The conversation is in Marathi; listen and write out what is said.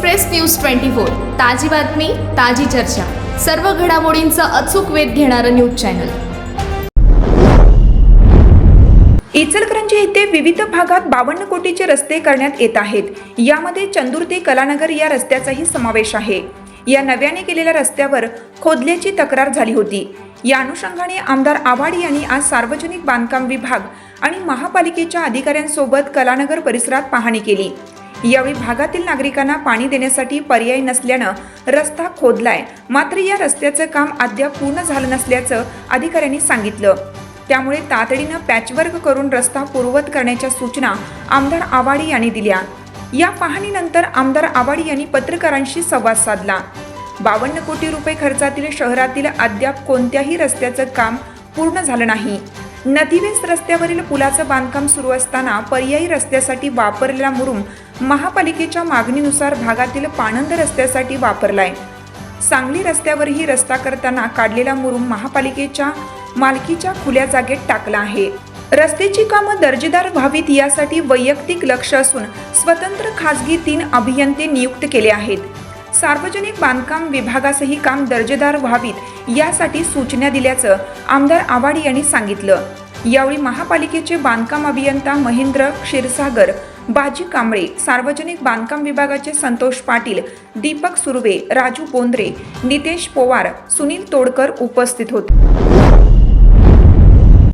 Express news twenty four. ताजी बातमी ताजी चर्चा. सर्व घडामोडींचा अचूक वेध घेणारं न्यूज चॅनल. इचलकरंजी येथे विविध भागात बावन्न कोटीचे रस्ते करण्यात येत आहेत. यामध्ये चंदूर ते कलानगर या रस्त्याचाही समावेश आहे. या नव्याने केलेल्या रस्त्यावर खोदल्याची तक्रार झाली होती. या अनुषंगाने आमदार आवाड यांनी आज सार्वजनिक बांधकाम विभाग आणि महापालिकेच्या अधिकाऱ्यांसोबत कलानगर परिसरात पाहणी केली. यावेळी भागातील नागरिकांना पाणी देण्यासाठी पर्याय नसल्यानं रस्ता खोदलाय. मात्र या रस्त्याचं काम अद्याप पूर्ण झालं नसल्याचं अधिकाऱ्यांनी सांगितलं. त्यामुळे तातडीनं पॅचवर्क करून रस्ता पूर्ववत करण्याच्या सूचना आमदार आवाडी यांनी दिल्या. या पाहणीनंतर आमदार आवाडी यांनी पत्रकारांशी संवाद साधला. बावन्न कोटी रुपये खर्चातील शहरातील अद्याप कोणत्याही रस्त्याचं काम पूर्ण झालं नाही. नदीवेस रस्त्यावरील पुलाचं बांधकाम सुरू असताना पर्यायी रस्त्यासाठी वापरलेला मुरुम महापालिकेच्या मागणीनुसार भागातील पाणंद रस्त्यासाठी वापरलाय. सांगली रस्त्यावरही रस्ता करताना काढलेला मुरुम महापालिकेच्या मालकीच्या खुल्या जागेत टाकला आहे. रस्त्याची कामं दर्जेदार व्हावीत यासाठी वैयक्तिक लक्ष असून स्वतंत्र खासगी तीन अभियंते नियुक्त केले आहेत. सार्वजनिक बांधकाम विभागासही काम दर्जेदार व्हावीत यासाठी सूचना दिल्याचं आमदार आवाडी यांनी सांगितलं. यावेळी महापालिकेचे बांधकाम अभियंता महेंद्र क्षीरसागर बाजी कांबळे सार्वजनिक बांधकाम विभागाचे संतोष पाटील दीपक सुर्वे राजू बोंद्रे नितेश पोवार सुनील तोडकर उपस्थित होते.